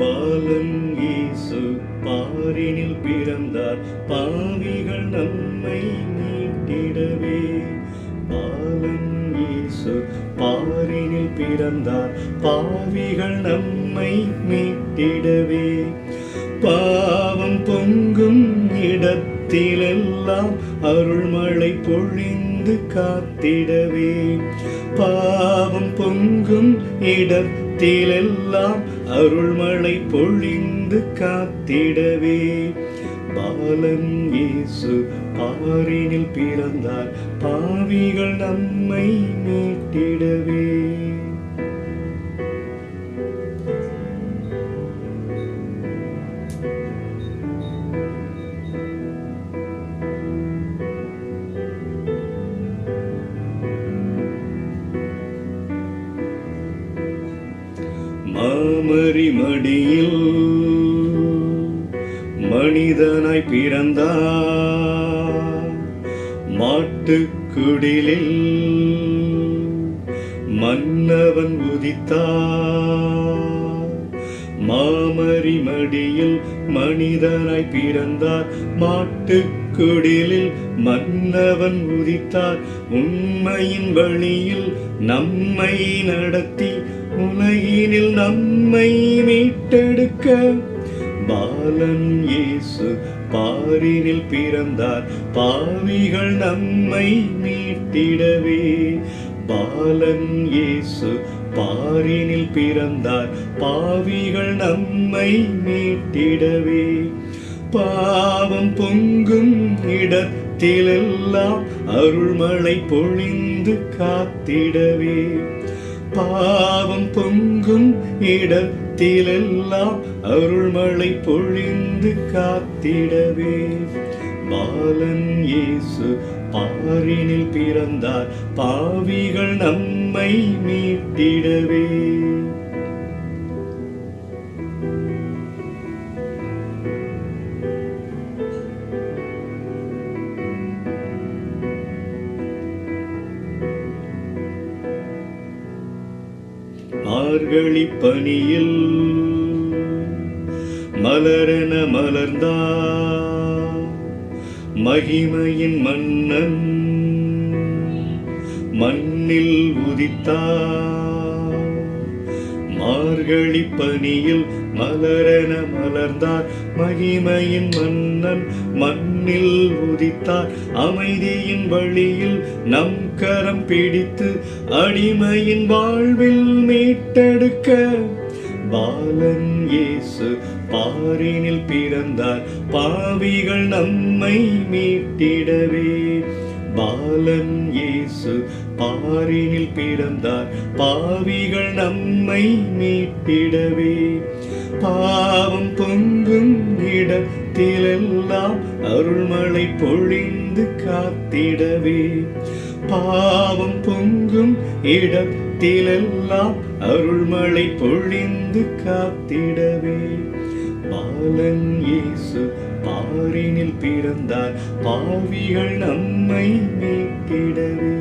பாலன் இயேசு பாரினில் பிறந்தார். பாவிகள் நம்மை மீட்டிடவே. பாலன் இயேசு பாரினில் பிறந்தார். பாவிகள் நம்மை மீட்டிடவே. பாவம் பொங்கும் இடத்திலெல்லாம் அருள்மழை பொழிந்து காத்திடவே. பாவம் பொங்கும் இடத்தில் இடத்திலெல்லாம் அருள்மழை பொழிந்து காத்திடவே. பாலன் இயேசு பாரினில் பிறந்தார். பாவிகள் நம்மை மீட்டிடவே. மாமரி மடியில் மனிதனாய் பிறந்தார். மாட்டுக்குடிலில் மன்னவன் உதித்தார். மாமரி மடியில் மனிதனாய் பிறந்தார். மாட்டுக்குடிலில் மன்னவன் உதித்தார். உண்மையின் வழியில் நம்மை நடத்தி உலகினில் நம்மை மீட்டெடுக்க பாலன் இயேசு பாரினில் பிறந்தார். பாவிகள் நம்மை மீட்டிடவே. பாலன் இயேசு பாரினில் பிறந்தார். பாவிகள் நம்மை மீட்டிடவே. பாவம் பொங்கும் இடத்திலெல்லாம் அருள்மழை பொழிந்து காத்திடவே. பாவம் பொங்கும் இடத்திலெல்லாம் அருள்மழை பொழிந்து காத்திடவே. பாலன் இயேசு பாரினில் பிறந்தார் பாவிகள் நம்மை மீட்டிடவே. மார்கழி மலரென மலர்ந்தார் மகிமையின் மன்னன் மண்ணில் உதித்தார் மார்கழிப்பணியில் பனியில் மலரென மலர்ந்தார். மகிமையின் மன்னன் மண்ணில் உதித்தார். அமைதியின் வழியில் நம் கரம் பிடித்து அடிமையின் வாழ்வில் மீட்டெடுக்க. பாலன் இயேசு பாரினில் பிறந்தார். பாவிகள் நம்மை மீட்டிடவே. பாலன் இயேசு பாரினில் பிறந்தார். பாவிகள் நம்மை மீட்டிடவே பாவம் பொங்கும் இடத்திலெல்லாம் அருள்மழை பொழிந்து காத்திடவே. பாவம் பொங்கும் இடத்திலெல்லாம் அருள்மழை பொழிந்து காத்திடவே. பாலன் இயேசு பாரினில் பிறந்தார் பாவிகள் நம்மை மீட்டிடவே